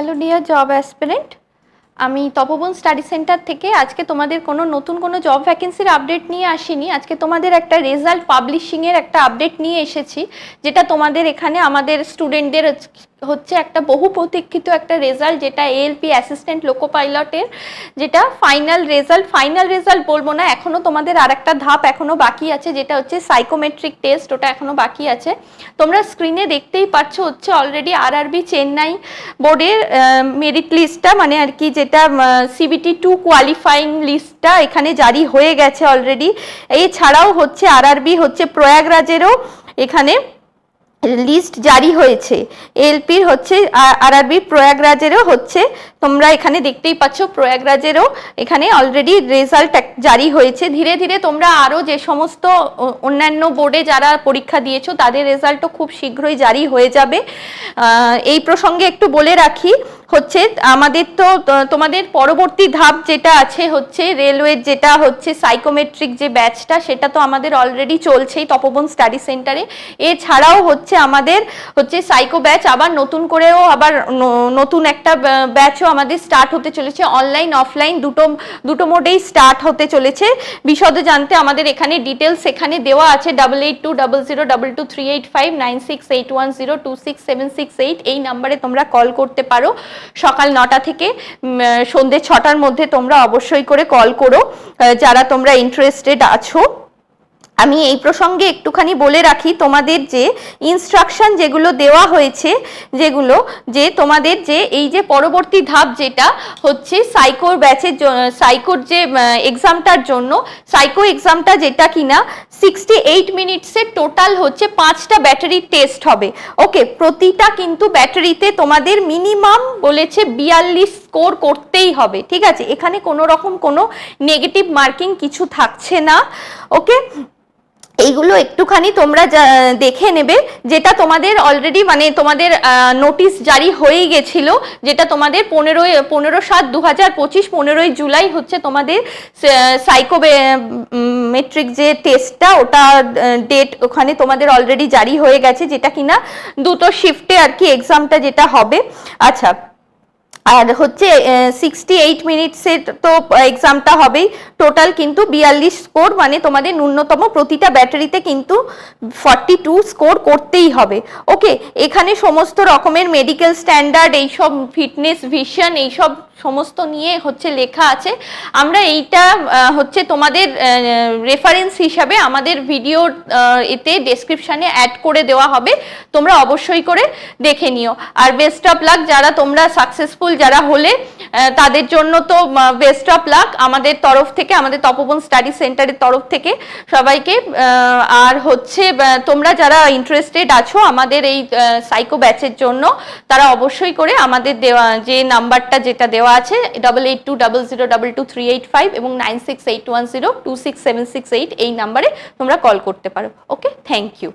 Hello dear job aspirant আমি তপবন study centre থেকে আজকে তোমাদের কোনো নতুন কোনো জব ভ্যাকেন্সির আপডেট নিয়ে আসিনি। আজকে তোমাদের একটা রেজাল্ট পাবলিশিংয়ের একটা আপডেট নিয়ে এসেছি, যেটা তোমাদের এখানে আমাদের স্টুডেন্টদের হচ্ছে একটা বহু প্রতীক্ষিত একটা রেজাল্ট যেটা এএলপি অ্যাসিস্ট্যান্ট লোকো পাইলটের যেটা ফাইনাল রেজাল্ট ফাইনাল রেজাল্ট বলব না এখনও তোমাদের আর একটা ধাপ এখনও বাকি আছে, যেটা হচ্ছে সাইকোমেট্রিক টেস্ট ওটা এখনও বাকি আছে। তোমরা স্ক্রিনে দেখতেই পাচ্ছ, হচ্ছে অলরেডি আরআরবি চেন্নাই বোর্ডের মেরিট লিস্টটা মানে আর কি যেটা সিবিটি টু কোয়ালিফাইং লিস্টটা এখানে জারি হয়ে গেছে অলরেডি এছাড়াও হচ্ছে আরআরবি হচ্ছে প্রয়াগরাজেরও এখানে লিস্ট জারি হয়েছে। এলপির হচ্ছে আরআরবি প্রয়াগরাজেরও হচ্ছে। তোমরা এখানে দেখতেই পাচ্ছ, প্রয়াগরাজেরও এখানে অলরেডি রেজাল্ট জারি হয়েছে। ধীরে ধীরে তোমরা আরও যে সমস্ত অন্যান্য বোর্ডে যারা পরীক্ষা দিয়েছ, তাদের রেজাল্টও খুব শীঘ্রই জারি হয়ে যাবে। এই প্রসঙ্গে একটু বলে রাখি হচ্ছে, আমাদের তো তোমাদের পরবর্তী ধাপ যেটা আছে হচ্ছে রেলওয়ের যেটা হচ্ছে সাইকোমেট্রিক যে ব্যাচটা সেটা তো আমাদের অলরেডি চলছেই তপবন স্টাডি সেন্টারে এছাড়াও হচ্ছে, আমাদের হচ্ছে সাইকো ব্যাচ আবার নতুন করেও আবার নতুন একটা ব্যাচও আমাদের স্টার্ট হতে চলেছে। অনলাইন অফলাইন দুটো দুটো মোডেই স্টার্ট হতে চলেছে। বিশদে জানতে আমাদের এখানে ডিটেলস এখানে দেওয়া আছে double eight two double zero double two three eight five nine six eight one zero two six seven six eight এই নাম্বারে তোমরা কল করতে পারো। সকাল নটা থেকে সন্ধ্যে ছটার মধ্যে তোমরা অবশ্যই করে কল করো। যারা তোমরা ইন্টারেস্টেড আছো আমি এই প্রসঙ্গে একটুখানি বলে রাখি, তোমাদের যে ইনস্ট্রাকশন যেগুলো দেওয়া হয়েছে, যেগুলো যে তোমাদের যে এই যে পরবর্তী ধাপ যেটা হচ্ছে সাইকোর ব্যাচের সাইকোর যে এক্সামটার জন্য সাইকো এক্সামটা যেটা কিনা সিক্সটি এইট মিনিটসের টোটাল হচ্ছে পাঁচটা ব্যাটারি টেস্ট হবে। ওকে প্রতিটা কিন্তু ব্যাটারিতে তোমাদের মিনিমাম বলেছে বিয়াল্লিশ স্কোর করতেই হবে, ঠিক আছে? এখানে কোনো রকম কোনো নেগেটিভ মার্কিং কিছু থাকছে না। ওকে এইগুলো একটুখানি তোমরা দেখে নেবে। যেটা তোমাদের অলরেডি মানে তোমাদের নোটিশ জারি হয়ে গেছিল, যেটা তোমাদের পনেরোই, পনেরো সাত দু হাজার পঁচিশ পনেরোই জুলাই হচ্ছে তোমাদের সাইকো মেট্রিক যে টেস্টটা ওটা ডেট ওখানে তোমাদের অলরেডি জারি হয়ে গেছে, যেটা কিনা দুটো শিফটে আর কি এক্সামটা যেটা হবে। আচ্ছা আর হচ্ছে সিক্সটি এইট মিনিটসের তো এক্সামটা হবেই। টোটাল কিন্তু বিয়াল্লিশ স্কোর মানে তোমাদের ন্যূনতম প্রতিটা ব্যাটারিতে কিন্তু ফর্টি টু স্কোর করতেই হবে। ওকে এখানে সমস্ত রকমের মেডিকেল স্ট্যান্ডার্ড এইসব ফিটনেস ভিশন এইসব সমস্ত নিয়ে হচ্ছে লেখা আছে। আমরা এইটা হচ্ছে তোমাদের রেফারেন্স হিসাবে আমাদের ভিডিও এতে ডেসক্রিপশানে অ্যাড করে দেওয়া হবে। তোমরা অবশ্যই করে দেখে নিও। আর বেস্ট অফ লাক যারা তোমরা সাকসেসফুল যারা হলে তাদের জন্য তো বেস্ট অফ লাক আমাদের তরফ থেকে, আমাদের তপবন স্টাডি সেন্টারের তরফ থেকে সবাইকে। আর হচ্ছে তোমরা যারা ইন্টারেস্টেড আছো আমাদের এই সাইকো ব্যাচের জন্য, তারা অবশ্যই করে আমাদের দেওয়া, যে নাম্বারটা যেটা দেওয়া আছে double eight two double zero double two three eight five এবং nine six eight one zero two six seven six eight এই নাম্বারে তোমরা কল করতে পারো। Okay thank you